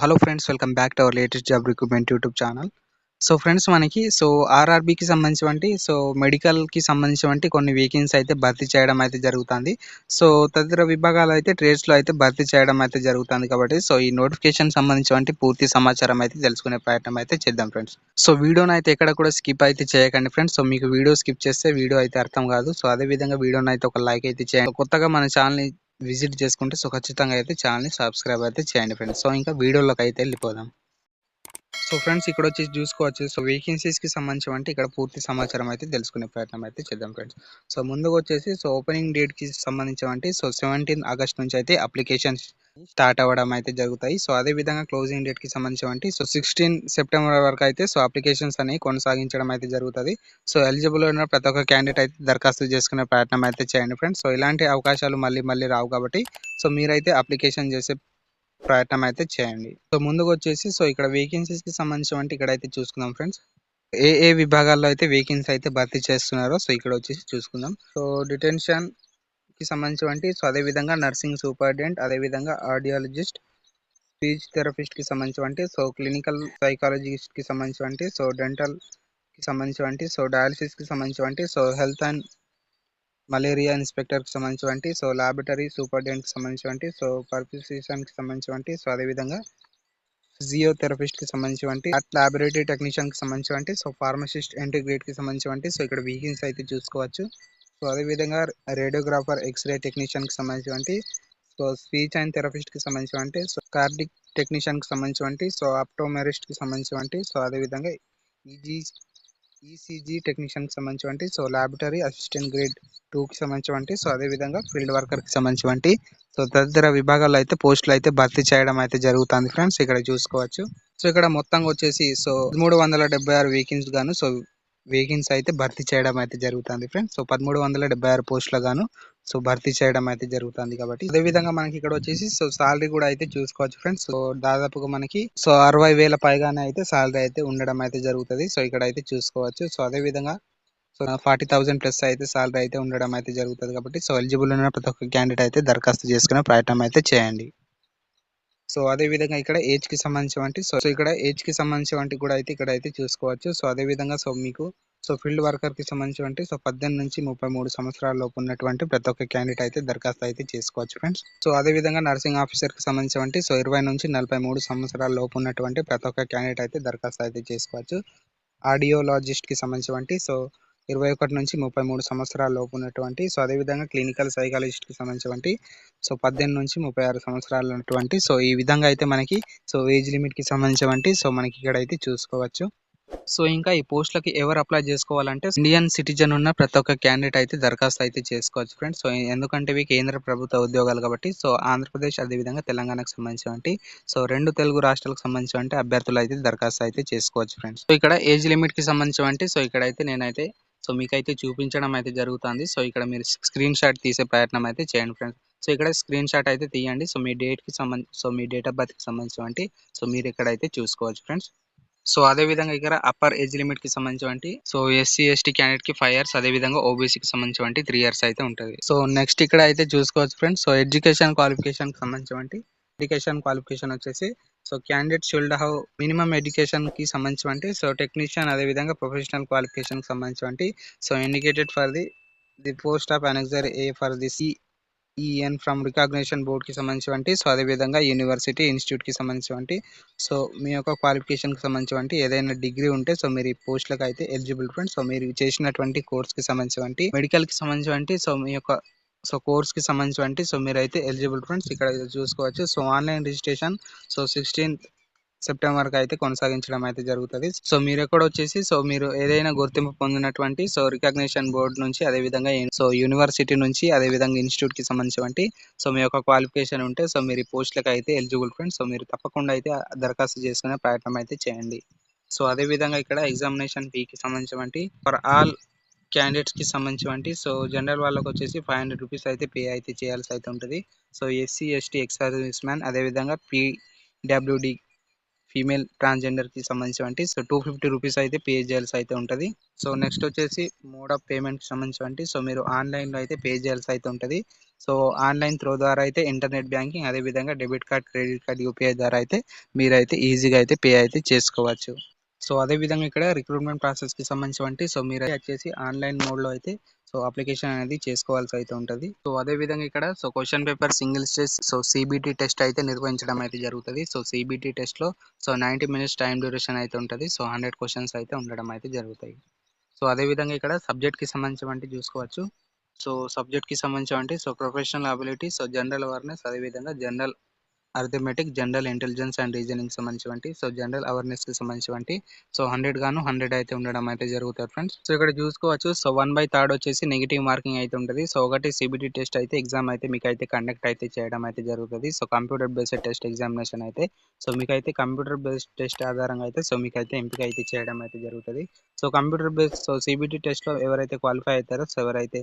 Hello friends welcome back to our latest job recruitment YouTube channel so friends మనకి so ఆర్ఆర్బికి సంబంధించినటువంటి so మెడికల్కి సంబంధించినటువంటి కొన్ని వేకెన్సీ అయితే భర్తీ చేయడం అయితే జరుగుతుంది. సో తదితర విభాగాలు అయితే ట్రేడ్స్లో అయితే భర్తీ చేయడం అయితే జరుగుతుంది కాబట్టి సో ఈ నోటిఫికేషన్ సంబంధించినటువంటి పూర్తి సమాచారం అయితే తెలుసుకునే ప్రయత్నం అయితే చేద్దాం ఫ్రెండ్స్ సో వీడియోని అయితే ఎక్కడ కూడా స్కిప్ అయితే చేయకండి ఫ్రెండ్స్ సో మీకు వీడియో స్కిప్ చేస్తే వీడియో అయితే అర్థం కాదు. సో అదే విధంగా వీడియోని అయితే ఒక లైక్ అయితే చేయండి. కొత్తగా మన ఛానల్ని విజిట్ చేసుకుంటే సో ఖచ్చితంగా అయితే ఛానల్ని సబ్స్క్రైబ్ అయితే చేయండి ఫ్రెండ్స్. సో ఇంకా వీడియోలోకి అయితే వెళ్ళిపోదాం. సో ఫ్రెండ్స్ ఇక్కడ వచ్చి చూసుకోవచ్చు. సో వేకెన్సీస్కి సంబంధించి అంటే ఇక్కడ పూర్తి సమాచారం అయితే తెలుసుకునే ప్రయత్నం అయితే చేద్దాం ఫ్రెండ్స్. సో ముందుగా వచ్చేసి సో ఓపెనింగ్ డేట్కి సంబంధించి అంటే సో సెవెంటీన్ ఆగస్ట్ నుంచి అయితే అప్లికేషన్స్ స్టార్ట్ అవ్వడం అయితే జరుగుతాయి. సో అదే విధంగా క్లోజింగ్ డేట్కి సంబంధించి అంటే సో సిక్స్టీన్ సెప్టెంబర్ వరకు అయితే సో అప్లికేషన్స్ అనేవి కొనసాగించడం అయితే జరుగుతుంది. సో ఎలిజిబుల్ ఉన్న ప్రతి ఒక్క క్యాండిడేట్ అయితే దరఖాస్తు చేసుకునే ప్రయత్నం అయితే చేయండి ఫ్రెండ్స్. సో ఇలాంటి అవకాశాలు మళ్ళీ మళ్ళీ రావు కాబట్టి సో మీరైతే అప్లికేషన్ చేసే ప్రయత్నం అయితే చేయండి. సో ముందుకు వచ్చేసి సో ఇక్కడ వేకెన్సీస్కి సంబంధించి అంటే ఇక్కడ అయితే చూసుకుందాం ఫ్రెండ్స్ ఏ ఏ విభాగాల్లో అయితే వేకెన్సీ అయితే భర్తీ చేస్తున్నారో సో ఇక్కడ వచ్చేసి చూసుకుందాం. సో డిటెన్షన్కి సంబంధించి సో అదే విధంగా నర్సింగ్ సూపరింటెండెంట్ అదే విధంగా ఆడియాలజిస్ట్ స్పీచ్ థెరపిస్ట్కి సంబంధించి సో క్లినికల్ సైకాలజిస్ట్కి సంబంధించి సో డెంటల్కి సంబంధించి సో డయాలసిస్కి సంబంధించి సో హెల్త్ అండ్ మలేరియా ఇన్స్పెక్టర్కి సంబంధించినటువంటి సో లాబొరేటరీ సూపర్డెంట్కి సంబంధించినటువంటి సో పర్ఫ్యూసిషన్కి సంబంధించినటువంటి సో అదేవిధంగా ఫిజియోథెరపిస్ట్కి సంబంధించి లాబొరేటరీ టెక్నీషియన్కి సంబంధించినటువంటి సో ఫార్మసిస్ట్ ఇంటిగ్రేట్కి సంబంధించినటువంటి సో ఇక్కడ వీకెన్స్ అయితే చూసుకోవచ్చు. సో అదేవిధంగా రేడియోగ్రాఫర్ ఎక్స్రే టెక్నీషియన్కి సంబంధించినటువంటి సో స్పీచ్ అండ్ థెరపిస్ట్కి సంబంధించినటువంటి సో కార్డిక్ టెక్నీషియన్కి సంబంధించినటువంటి సో ఆప్టోమెరిస్ట్కి సంబంధించినటువంటి సో అదేవిధంగా ఈజీ ఈసీజీ టెక్నీషియన్కి సంబంధించి సో లాబొరేటరీ అసిస్టెంట్ గ్రేడ్ టూకి సంబంధించి సో అదేవిధంగా ఫీల్డ్ వర్కర్కి సంబంధించి సో తదితర విభాగాల్లో అయితే పోస్టులు అయితే భర్తీ చేయడం అయితే జరుగుతుంది ఫ్రెండ్స్ ఇక్కడ చూసుకోవచ్చు. సో ఇక్కడ మొత్తంగా వచ్చేసి సో మూడు వందల డెబ్బై ఆరు వేకెన్సీ గాను సో వేకెన్సీ అయితే భర్తీ చేయడం అయితే జరుగుతుంది ఫ్రెండ్స్ సో పదమూడు వందల డెబ్బై ఆరు పోస్టుల గాను సో భర్తీ చేయడం అయితే జరుగుతుంది కాబట్టి. అదే విధంగా మనకి ఇక్కడ వచ్చేసి సో సాలరీ కూడా అయితే చూసుకోవచ్చు ఫ్రెండ్స్ సో దాదాపుగా మనకి సో అరవై వేల పైగానే అయితే సాలరీ అయితే ఉండడం అయితే జరుగుతుంది. సో ఇక్కడ అయితే చూసుకోవచ్చు. సో అదే విధంగా సో ఫార్టీ థౌసండ్ ప్లస్ అయితే సాలరీ అయితే ఉండడం అయితే జరుగుతుంది కాబట్టి సో ఎలిజిబుల్ ఉన్న ప్రతి ఒక్క క్యాండిడేట్ అయితే దరఖాస్తు చేసుకునే ప్రయత్నం అయితే చేయండి. సో అదే విధంగా ఇక్కడ ఏజ్కి సంబంధించి సో ఇక్కడ ఏజ్కి సంబంధించి కూడా అయితే ఇక్కడ అయితే చూసుకోవచ్చు. సో అదే విధంగా సో మీకు సో ఫీల్డ్ వర్కర్కి సంబంధించి సో పద్దెనిమిది నుంచి ముప్పై మూడు సంవత్సరాల లోపు ఉన్నటువంటి ప్రతి ఒక్క క్యాండిడేట్ అయితే దరఖాస్తు అయితే చేసుకోవచ్చు ఫ్రెండ్స్. సో అదే విధంగా నర్సింగ్ ఆఫీసర్కి సంబంధించి సో ఇరవై నుంచి నలభై మూడు సంవత్సరాల లోపు ఉన్నటువంటి ప్రతి ఒక్క క్యాండిడేట్ అయితే దరఖాస్తు అయితే చేసుకోవచ్చు. ఆడియోలాజిస్ట్కి సంబంధించి సో ఇరవై ఒకటి నుంచి ముప్పై మూడు సంవత్సరాల లోపు ఉన్నటువంటి సో అదేవిధంగా క్లినికల్ సైకాలజిస్ట్కి సంబంధించి సో పద్దెనిమిది నుంచి ముప్పై ఆరు సంవత్సరాలు ఉన్నటువంటి సో ఈ విధంగా అయితే మనకి సో ఏజ్ లిమిట్కి సంబంధించి సో మనకి ఇక్కడ అయితే చూసుకోవచ్చు. సో ఇంకా ఈ పోస్ట్లకి ఎవరు అప్లై చేసుకోవాలంటే ఇండియన్ సిటిజన్ ఉన్న ప్రతి ఒక్క క్యాండిడేట్ అయితే దరఖాస్తు అయితే చేసుకోవచ్చు ఫ్రెండ్స్ సో ఎందుకంటే ఇవి కేంద్ర ప్రభుత్వ ఉద్యోగాలు కాబట్టి సో ఆంధ్రప్రదేశ్ అదేవిధంగా తెలంగాణకు సంబంధించి సో రెండు తెలుగు రాష్ట్రాలకు సంబంధించి అభ్యర్థులు అయితే దరఖాస్తు అయితే చేసుకోవచ్చు ఫ్రెండ్స్ సో ఇక్కడ ఏజ్ లిమిట్కి సంబంధించి సో ఇక్కడైతే నేనైతే సో మీకైతే చూపించడం అయితే జరుగుతుంది. సో ఇక్కడ మీరు స్క్రీన్ షాట్ తీసే ప్రయత్నం అయితే చేయండి ఫ్రెండ్స్ సో ఇక్కడ స్క్రీన్ షాట్ అయితే తీయండి. సో మీ డేట్కి సంబంధించి సో మీ డేట్ ఆఫ్ బర్త్కి సంబంధించి సో మీరు ఇక్కడైతే చూసుకోవచ్చు ఫ్రెండ్స్ సో అదే విధంగా ఇక్కడ అప్పర్ ఏజ్ లిమిట్కి సంబంధించి సో ఎస్సీ ఎస్టీ క్యాండిడేట్కి ఫైవ్ ఇయర్స్ అదే విధంగా ఓబీసీకి సంబంధించి త్రీ ఇయర్స్ అయితే ఉంటుంది. సో నెక్స్ట్ ఇక్కడ అయితే చూసుకోవచ్చు ఫ్రెండ్స్. సో ఎడ్యుకేషన్ క్వాలిఫికేషన్కి సంబంధించి ఎడ్యుకేషన్ క్వాలిఫికేషన్ వచ్చేసి so candidate should how minimum ఎడ్యుకేషన్కి సంబంధించి సో టెక్నీషియన్ అదే విధంగా ప్రొఫెషనల్ క్వాలిఫికేషన్కి సంబంధించి so indicated for the the post of annexure A for the C EN from recognition బోర్డ్కి సంబంధించి సో అదేవిధంగా యూనివర్సిటీ ఇన్స్టిట్యూట్కి సంబంధించి సో మీ యొక్క క్వాలిఫికేషన్కి సంబంధించి ఏదైనా డిగ్రీ ఉంటే సో మీరు ఈ పోస్టులకు అయితే ఎలిజిబుల్ ఫ్రెండ్స్ సో మీరు చేసినటువంటి కోర్స్కి సంబంధించి మెడికల్కి సంబంధించి సో మీ యొక్క సో కోర్స్కి సంబంధించి సో మీరు అయితే ఎలిజిబుల్ ఫ్రెండ్స్ ఇక్కడ చూసుకోవచ్చు. So online registration so sixteenth సెప్టెంబర్కి అయితే కొనసాగించడం అయితే జరుగుతుంది. సో మీరు ఎక్కడ వచ్చేసి సో మీరు ఏదైనా గుర్తింపు పొందినటువంటి సో రికగ్నిషన్ బోర్డు నుంచి అదే విధంగా సో యూనివర్సిటీ నుంచి అదే విధంగా ఇన్స్టిట్యూట్కి సంబంధించినటువంటి సో మీ యొక్క క్వాలిఫికేషన్ ఉంటే సో మీరు పోస్టులకు అయితే ఎలిజిబుల్ ఫ్రెండ్స్. సో మీరు తప్పకుండా అయితే దరఖాస్తు చేసుకునే ప్రయత్నం అయితే చేయండి. సో అదే విధంగా ఇక్కడ ఎగ్జామినేషన్ ఫీకి సంబంధించినటువంటి ఫర్ ఆల్ క్యాండిడేట్స్కి సంబంధించి సో జనరల్ వాళ్ళకి వచ్చేసి ఫైవ్ హండ్రెడ్ రూపీస్ అయితే పే అయితే చేయాల్సి అయితే ఉంటుంది so SC ST ex service man అదేవిధంగా పీడబ్ల్యూడి ఫీమేల్ ట్రాన్స్జెండర్కి సంబంధించి సో టూ ఫిఫ్టీ రూపీస్ అయితే పే చేయాల్సి అయితే ఉంటుంది. సో నెక్స్ట్ వచ్చేసి మోడ్ ఆఫ్ పేమెంట్కి సంబంధించి సో మీరు ఆన్లైన్లో అయితే పే చేయాల్సి అయితే ఉంటుంది. సో ఆన్లైన్ త్రో ద్వారా అయితే ఇంటర్నెట్ బ్యాంకింగ్ అదేవిధంగా debit card credit card UPI ద్వారా అయితే మీరైతే ఈజీగా అయితే పే అయితే చేసుకోవచ్చు. సో అదేవిధంగా ఇక్కడ రిక్రూట్మెంట్ ప్రాసెస్కి సంబంధించి సో మీరు వచ్చేసి ఆన్లైన్ మోడ్లో అయితే సో అప్లికేషన్ అనేది చేసుకోవాల్సి అయితే ఉంటుంది. సో అదే విధంగా ఇక్కడ so question paper single stage so CBT test అయితే నిర్వహించడం అయితే జరుగుతుంది. సో సిబిటి టెస్ట్లో so ninety minutes time duration అయితే ఉంటుంది. సో హండ్రెడ్ క్వశ్చన్స్ అయితే ఉండడం అయితే జరుగుతాయి. సో అదే విధంగా ఇక్కడ సబ్జెక్ట్కి సంబంధించి చూసుకోవచ్చు. సో సబ్జెక్ట్కి సంబంధించి so professional ability so general awareness అదేవిధంగా general arithmetic general intelligence and reasoning సంబంధించి సో జనరల్ అవేర్నెస్కి సంబంధించి సో హండ్రెడ్ గాను హండ్రెడ్ అయితే ఉండడం అయితే జరుగుతుంది ఫ్రెండ్స్ సో ఇక్కడ చూసుకోవచ్చు. సో వన్ బై థర్డ్ వచ్చేసి నెగిటివ్ మార్కింగ్ అయితే ఉంటుంది. సో ఒకటి సిబిటి టెస్ట్ అయితే ఎగ్జామ్ అయితే మీకు అయితే కండక్ట్ అయితే చేయడం అయితే జరుగుతుంది. So computer based test examination అయితే. సో మీకు అయితే కంప్యూటర్ బేస్డ్ టెస్ట్ ఆధారంగా అయితే సో మీకు అయితే ఎంపిక అయితే చేయడం అయితే జరుగుతుంది. So computer based so CBT టెస్ట్లో ఎవరైతే క్వాలిఫై అవుతారో సో ఎవరైతే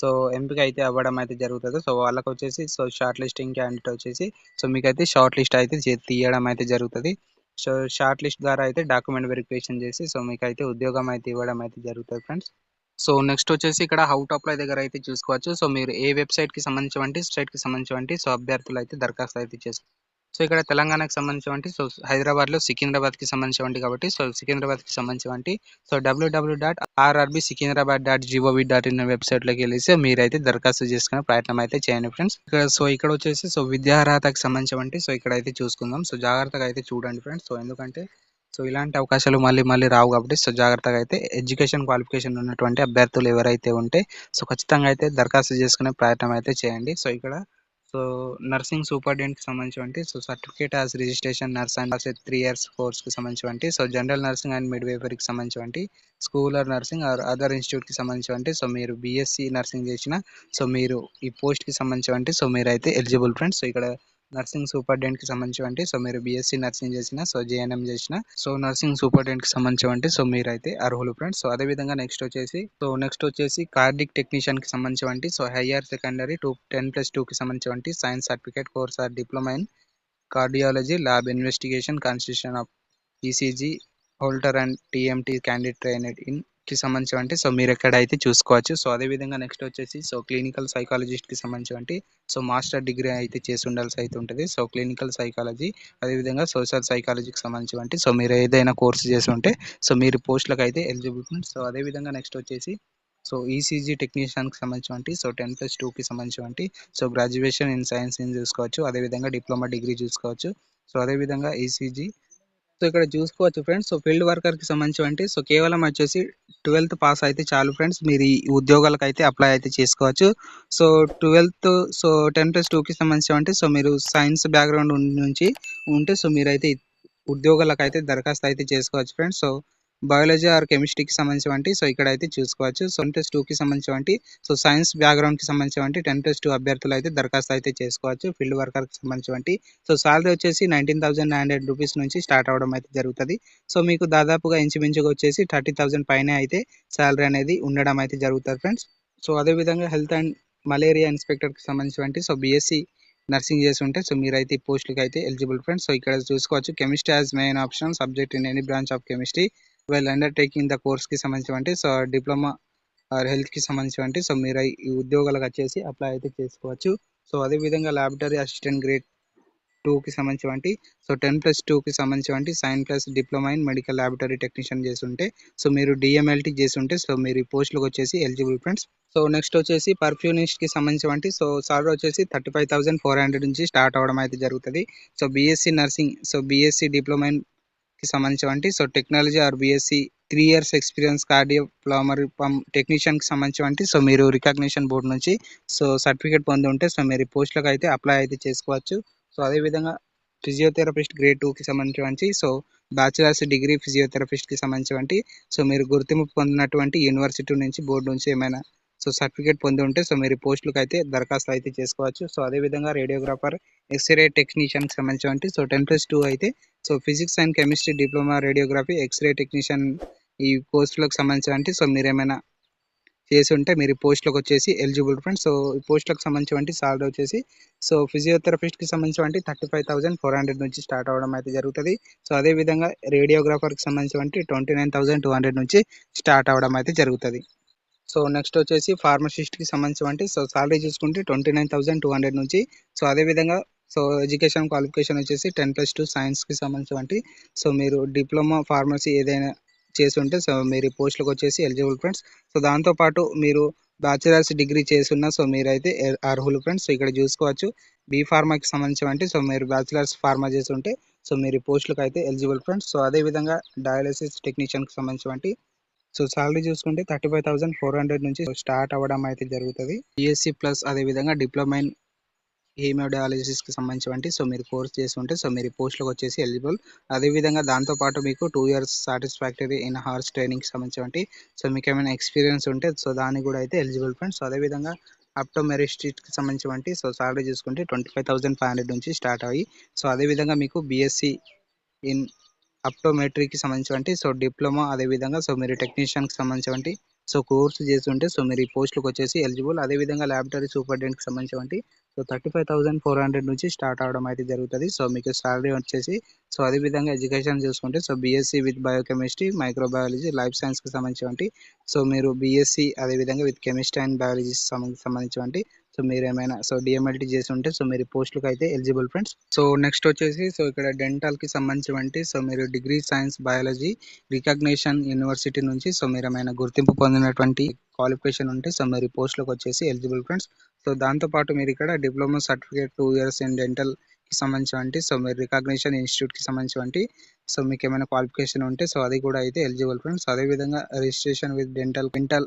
సో ఎంపిక అయితే అవ్వడం అయితే జరుగుతుంది. సో వాళ్ళకి వచ్చేసి సో షార్ట్ లిస్టింగ్ క్యాండిడేట్ వచ్చేసి సో మీకు అయితే షార్ట్ లిస్ట్ అయితే తీయడం అయితే జరుగుతుంది. సో షార్ట్ లిస్ట్ ద్వారా అయితే డాక్యుమెంట్ వెరిఫికేషన్ చేసి సో మీకు అయితే ఉద్యోగం అయితే ఇవ్వడం అయితే జరుగుతుంది ఫ్రెండ్స్. సో నెక్స్ట్ వచ్చేసి ఇక్కడ హౌట్ అప్లై దగ్గర అయితే చూసుకోవచ్చు. సో మీరు ఏ వెబ్సైట్కి సంబంధించి వెబ్సైట్కి సంబంధించి సో అభ్యర్థులు అయితే దరఖాస్తు అయితే చేసుకో సో ఇక్కడ తెలంగాణకు సంబంధించినటువంటి సో హైదరాబాద్లో సికింద్రాబాద్కి సంబంధించినటువంటి కాబట్టి సో సికింద్రాబాద్కి సంబంధించినటువంటి so WWW dot RRB Secunderabad dot GOV dot in వెబ్సైట్లోకి వెళ్ళేసి మీరైతే దరఖాస్తు చేసుకునే ప్రయత్నం అయితే చేయండి ఫ్రెండ్స్. ఇక్కడ సో ఇక్కడ వచ్చేసి సో విద్యార్హతకు సంబంధించినటువంటి సో ఇక్కడ అయితే చూసుకుందాం. సో జాగ్రత్తగా అయితే చూడండి ఫ్రెండ్స్. సో ఎందుకంటే సో ఇలాంటి అవకాశాలు మళ్ళీ మళ్ళీ రావు కాబట్టి సో జాగ్రత్తగా అయితే ఎడ్యుకేషన్ క్వాలిఫికేషన్ ఉన్నటువంటి అభ్యర్థులు ఎవరైతే ఉంటే సో ఖచ్చితంగా అయితే దరఖాస్తు చేసుకునే ప్రయత్నం అయితే చేయండి. సో ఇక్కడ సో నర్సింగ్ సూపరింటెండెంట్కి సంబంధించి so certificate as registration nurse and three years కోర్స్కి సంబంధించి సో జనరల్ నర్సింగ్ అండ్ మిడ్ వేపర్కి సంబంధించి school or nursing or other ఇన్స్టిట్యూట్కి సంబంధించి సో మీరు బీఎస్సీ నర్సింగ్ చేసిన సో మీరు ఈ పోస్ట్కి సంబంధించి సో మీరు అయితే ఎలిజిబుల్ ఫ్రెండ్స్ సో ఇక్కడ నర్సింగ్ సూపర్డెంట్కి సంబంధించి సో మీరు బీఎస్సీ నర్సింగ్ చేసిన సో జేఎన్ఎం చేసిన సో నర్సింగ్ సూపర్డెంట్కి సంబంధించి సో మీరు అయితే అర్హులు ఫ్రెండ్స్. సో అదే విధంగా నెక్స్ట్ వచ్చేసి సో నెక్స్ట్ వచ్చేసి కార్డిక్ టెక్నీషియన్కి సంబంధించి so higher secondary two ten plus two కి సంబంధించి science certificate course or diploma in cardiology lab investigation constitution of ECG Holter and TMT candidate trained in కి సంబంధించి సో మీరు ఎక్కడ అయితే చూసుకోవచ్చు. సో అదే విధంగా నెక్స్ట్ వచ్చేసి సో క్లినికల్ సైకాలజిస్ట్కి సంబంధించి సో మాస్టర్ డిగ్రీ అయితే చేసి ఉండాల్సి అయితే ఉంటుంది. సో క్లినికల్ సైకాలజీ అదేవిధంగా సోషల్ సైకాలజీకి సంబంధించి సో మీరు ఏదైనా కోర్స్ చేసి ఉంటే సో మీరు పోస్టులకు అయితే ఎలిజిబుల్ సో అదే విధంగా నెక్స్ట్ వచ్చేసి సో ఈసీజీ టెక్నీషియన్కి సంబంధించి సో టెన్ ప్లస్ టూకి సంబంధించి so graduation in science in చూసుకోవచ్చు. అదేవిధంగా డిప్లొమా డిగ్రీ చూసుకోవచ్చు. సో అదేవిధంగా ఈసీజీ సో ఇక్కడ చూసుకోవచ్చు ఫ్రెండ్స్. సో ఫీల్డ్ వర్కర్కి సంబంధించి సో కేవలం వచ్చేసి ట్వెల్త్ పాస్ అయితే చాలు ఫ్రెండ్స్. మీరు ఈ ఉద్యోగాలకు అయితే అప్లై అయితే చేసుకోవచ్చు. So twelfth so ten plus టూకి సంబంధించి సో మీరు సైన్స్ బ్యాక్గ్రౌండ్ నుంచి ఉంటే సో మీరైతే ఉద్యోగాలకు అయితే దరఖాస్తు అయితే చేసుకోవచ్చు ఫ్రెండ్స్. సో బయాలజీ ఆర్ కెమిస్ట్రీకి సంబంధించినవంటి సో ఇక్కడ అయితే చూసుకోవచ్చు సో టెస్ట్ ప్లస్ టూకి సంబంధించినవంటి సో సైన్స్ బ్యాక్గ్రౌండ్కి సంబంధించినవంటి టెన్ ప్లస్ టూ అభ్యర్థులు అయితే దరఖాస్తు అయితే చేసుకోవచ్చు. ఫీల్డ్ వర్కర్కి సంబంధించినవంటి. సో సాలరీ వచ్చేసి nineteen thousand nine hundred rupees నుంచి స్టార్ట్ అవడం అయితే జరుగుతుంది. సో మీకు దాదాపుగా ఇంచుమించుగా వచ్చేసి థర్టీ థౌసండ్ పైన అయితే సాలరీ అనేది ఉండడం అయితే జరుగుతుంది ఫ్రెండ్స్ సో అదేవిధంగా హెల్త్ అండ్ మలేరియా ఇన్స్పెక్టర్కి సంబంధించి సో బీఎస్సీ నర్సింగ్ చేసి ఉంటే సో మీరైతే ఈ పోస్టులకి అయితే ఎలిజిబుల్ ఫ్రెండ్స్ సో ఇక్కడ చూసుకోవచ్చు chemistry as main option subject in any branch of chemistry well undertaking the కోర్స్కి సంబంధించినటువంటి సో డిప్లొమా ఆర్ uh, హెల్త్కి సంబంధించినటువంటి సో మీరు ఈ ఉద్యోగాలకు వచ్చేసి అప్లై అయితే చేసుకోవచ్చు. సో అదేవిధంగా ల్యాబొరేటరీ అసిస్టెంట్ గ్రేడ్ టూకి సంబంధించి సో టెన్ ప్లస్ టూకి సంబంధించి science plus diploma in medical laboratory technician చేసి ఉంటే సో మీరు డిఎంఎల్టీ చేసి ఉంటే సో మీరు ఈ పోస్టులకు వచ్చేసి ఎలిజిబుల్ ఫ్రెండ్స్ సో నెక్స్ట్ వచ్చేసి పర్ఫ్యూనిస్ట్కి సంబంధించి సో సాలరీ వచ్చేసి thirty five thousand four hundred నుంచి స్టార్ట్ అవడం అయితే జరుగుతుంది. So BSc nursing so BSc diploma in కి సంబంధించి so technology or BSc three years experience cardio pulmonary pump టెక్నీషియన్కి సంబంధించి సో మీరు రికగ్నిషన్ బోర్డు నుంచి సో సర్టిఫికేట్ పొంది ఉంటే సో మీరు పోస్టులకు అయితే అప్లై అయితే చేసుకోవచ్చు. సో అదేవిధంగా ఫిజియోథెరపిస్ట్ గ్రేడ్ టూకి సంబంధించి సో బ్యాచిలర్స్ డిగ్రీ ఫిజియోథెరపిస్ట్కి సంబంధించి సో మీరు గుర్తింపు పొందినటువంటి యూనివర్సిటీ నుంచి బోర్డు నుంచి ఏమైనా సో సర్టిఫికేట్ పొంది ఉంటే సో మీరు పోస్టులకు అయితే దరఖాస్తు అయితే చేసుకోవచ్చు. సో అదేవిధంగా రేడియోగ్రాఫర్ ఎక్స్రే టెక్నీషియన్కి సంబంధించి సో టెన్ ప్లస్ టూ అయితే so physics and chemistry diploma radiography X-ray technician ఈ పోస్టులకు సంబంధించి సో మీరు ఏమైనా చేసి ఉంటే మీరు ఈ పోస్ట్‌లోకి వచ్చేసి ఎలిజిబుల్ ఫ్రెండ్స్. సో, ఈ పోస్ట్‌లకు సంబంధించి సాలరీ వచ్చేసి సో, ఫిజియోథెరపిస్ట్‌కి సంబంధించినటువంటి 35,400 నుంచి స్టార్ట్ అవ్వడం అయితే జరుగుతుంది. సో, అదే విధంగా రేడియోగ్రాఫర్‌కి సంబంధించినటువంటి 29,200 నుంచి స్టార్ట్ అవ్వడం అయితే జరుగుతుంది. సో, నెక్స్ట్ వచ్చేసి ఫార్మసిస్ట్‌కి సంబంధించినటువంటి సో, సాలరీ చూసుకుంటే 29,200 నుంచి సో, అదే విధంగా సో, ఎడ్యుకేషన్ క్వాలిఫికేషన్ వచ్చేసి 10+2 సైన్స్‌కి సంబంధించినటువంటి సో, మీరు డిప్లొమా ఫార్మసీ ఏదైనా చేసి ఉంటే సో, మీరు పోస్టులకు వచ్చేసి ఎలిజిబుల్ ఫ్రెండ్స్. సో, దాంతో పాటు మీరు బ్యాచిలర్స్ డిగ్రీ చేసున్న సో, మీరైతే అర్హులు ఫ్రెండ్స్. సో, ఇక్కడ చూసుకోవచ్చు బీ ఫార్మాకి సంబంధించినటువంటి సో, మీరు బ్యాచిలర్స్ ఫార్మా చేసి ఉంటే సో, మీరు పోస్టులకు పోస్ట్‌లకి అయితే ఎలిజిబుల్ ఫ్రెండ్స్. సో, అదే విధంగా టెక్నీషియన్‌కి సంబంధించినటువంటి సో, సాలరీ చూసుకుంటే 35,400 నుంచి స్టార్ట్ అవ్వడం అయితే జరుగుతుంది బీఎస్సీ ప్లస్ అదే విధంగా డిప్లొమా ఇన్ హీమోడయాలిసిస్‌కి సంబంధించినటువంటి సో, మీరు కోర్స్ చేసి ఉంటే సో, మీరు ఈ వచ్చేసి ఎలిజిబుల్. అదే విధంగా దాంతో పాటు మీకు two years satisfactory in house ట్రైనింగ్‌కి సంబంధించినటువంటి సో, మీకు ఏమైనా ఎక్స్‌పీరియన్స్ ఉంటే సో, దానికి కూడా అయితే ఎలిజిబుల్ ఫ్రెండ్స్. సో, అదే విధంగా ఆప్టోమెరిస్ట్‌కి సంబంధించినటువంటి సో, సాలరీ చూసుకుంటే 25,500 నుంచి స్టార్ట్ అయ్యి సో, అదే విధంగా మీకు బీఎస్సీ ఇన్ ఆప్టోమెట్రీకి సంబంధించినటువంటి సో, డిప్లొమా అదే విధంగా సో, మీరు టెక్నీషియన్‌కి సంబంధించినటువంటి సో, కోర్స్ చేసి ఉంటే సో, మీరు ఈ పోస్ట్‌లోకి వచ్చేసి ఎలిజిబుల్. అదే విధంగా ల్యాబొరేటరీ సూపరింటెండెంట్‌కి సంబంధించినటువంటి సో, 35,400 నుంచి స్టార్ట్ అవడం అయితే జరుగుతుంది సో, మీకు సాలరీ వచ్చేసి సో, అదే విధంగా ఎడ్యుకేషన్ చూసుకుంటే so, BSc with biochemistry, microbiology, life సైన్స్‌కి సంబంధించినటువంటి సో, మీరు బీఎస్సీ అదే విధంగా విత్ కెమిస్ట్రీ అండ్ బయాలజీకి సంబంధించినటువంటి సో, మీరు ఏమైనా సో, డిఎంఎల్టీ చేసి ఉంటే సో, మీరు పోస్టులకు అయితే ఎలిజిబుల్ ఫ్రెండ్స్. సో, నెక్స్ట్ వచ్చేసి సో, ఇక్కడ డెంటల్‌కి సంబంధించి సో, మీరు degree science biology recognition university నుంచి సో, మీరు ఏమైనా గుర్తింపు పొందినటువంటి క్వాలిఫికేషన్ ఉంటే సో, మీరు పోస్టులకు వచ్చేసి ఎలిజిబుల్ ఫ్రెండ్స్. సో, దాంతో పాటు మీరు ఇక్కడ diploma certificate two years in డెంటల్‌కి సంబంధించి సో, మీరు రికగ్నిషన్ ఇన్‌స్టిట్యూట్‌కి సంబంధించి సో, మీకు ఏమైనా క్వాలిఫికేషన్ ఉంటే సో, అది కూడా అయితే ఎలిజిబుల్ ఫ్రెండ్స్. అదే విధంగా రిజిస్ట్రేషన్ విత్ డెంటల్ డెంటల్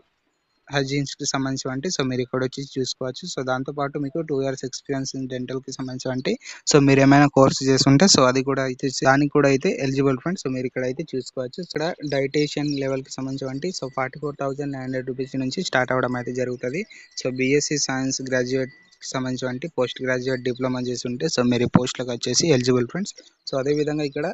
హైజీన్స్‌కి సంబంధించినటువంటి సో, మీరు ఇక్కడ వచ్చి చూసుకోవచ్చు. సో, దాంతో పాటు మీకు టూ ఇయర్స్ ఎక్స్‌పీరియన్స్ ఇన్ డెంటల్‌కి సంబంధించినటువంటి సో, మీరేమైనా కోర్స్ చేస్తుంటే సో, అది కూడా అయితే దానికి కూడా అయితే ఎలిజిబుల్ ఫ్రెండ్స్. సో, మీరు ఇక్కడ అయితే చూసుకోవచ్చు. ఇక్కడ డైటీషియన్ లెవెల్‌కి సంబంధించినటువంటి సో, 44,900 రూపీస్ నుంచి స్టార్ట్ అవ్వడం అయితే జరుగుతుంది సో, బీఎస్సీ సైన్స్ గ్రాడ్యుయేట్ సంబంధించినటువంటి పోస్ట్ గ్రాడ్యుయేట్ డిప్లొమా చేసి ఉంటే సో, మీరు పోస్ట్లకు పోస్ట్‌లకి వచ్చేసి ఎలిజిబుల్ ఫ్రెండ్స్. సో, అదే విధంగా ఇక్కడ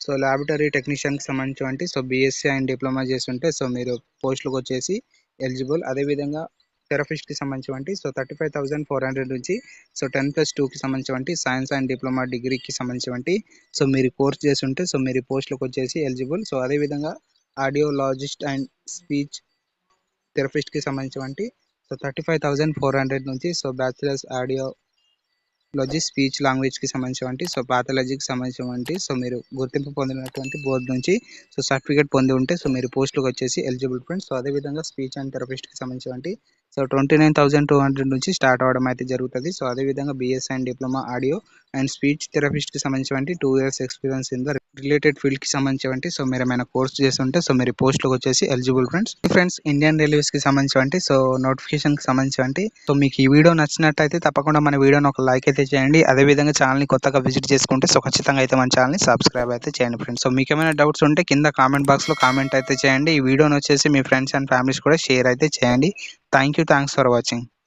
సో, ల్యాబొరేటరీ టెక్నీషియన్‌కి సంబంధించినటువంటి సో, బీఎస్సీ అండ్ డిప్లొమా చేసి ఉంటే సో, మీరు పోస్ట్‌లకి వచ్చేసి ఎలిజిబుల్. అదే విధంగా థెరపిస్ట్‌కి సంబంధించి సో, 35,400 నుంచి సో, టెన్ ప్లస్ టూకి సంబంధించి సైన్స్ అండ్ డిప్లొమా డిగ్రీకి సంబంధించి సో, మీరు కోర్స్ చేసి ఉంటే సో, మీరు ఈ వచ్చేసి ఎలిజిబుల్. సో, అదే విధంగా ఆడియోలాజిస్ట్ అండ్ స్పీచ్ థెరపిస్ట్‌కి సంబంధించి సో, 35,400 నుంచి so, bachelors audio audiology speech లాంగ్వేజ్‌కి సంబంధించినటువంటి సో, పాథాలజీకి సంబంధించినటువంటి సో, మీరు గుర్తింపు పొందినటువంటి బోర్డ్ నుంచి సో, సర్టిఫికేట్ పొంది ఉంటే సో, మీరు పోస్టులకు వచ్చేసి ఎలిజిబుల్ ఫ్రెండ్స్. సో, అదే విధంగా స్పీచ్ అండ్ థెరపిస్ట్‌కి సంబంధించినటువంటి సో, 29,200 నుంచి స్టార్ట్ అవ్వడం అయితే జరుగుతుంది సో, అదే విధంగా and diploma audio and speech థెరపిస్ట్‌కి సంబంధించినటువంటి two years experience in the related ఫీల్డ్‌కి సంబంధించినటువంటి సో, మీరేమైనా కోర్స్ చేసి ఉంటే సో, మీరు ఈ వచ్చేసి ఎలిజిబుల్ ఫ్రెండ్స్. ఫ్రెండ్స్ ఇండియన్ రైల్వేస్‌కి సంబంధించినటువంటి సో, నోటిఫికేషన్‌కి సంబంధించినటువంటి సో, మీకు ఈ వీడియో నచ్చినట్టయితే తప్పకుండా మన వీడియోని ఒక లైక్ అయితే చేయండి. అదే విధంగా కొత్తగా విజిట్ చేసుకుంటే సో, ఖచ్చితంగా అయితే మన ఛానల్ని సబ్స్క్రైబ్ అయితే చేయండి ఫ్రెండ్స్. సో, మీకు ఏమైనా డౌట్స్ ఉంటే కింద కామెంట్ బాక్స్‌లో కామెంట్ అయితే చేయండి. ఈ వీడియోని వచ్చేసి మీ ఫ్రెండ్స్ అండ్ ఫ్యామిలీస్ కూడా షేర్ అయితే చేయండి. Thank you. Thanks for watching.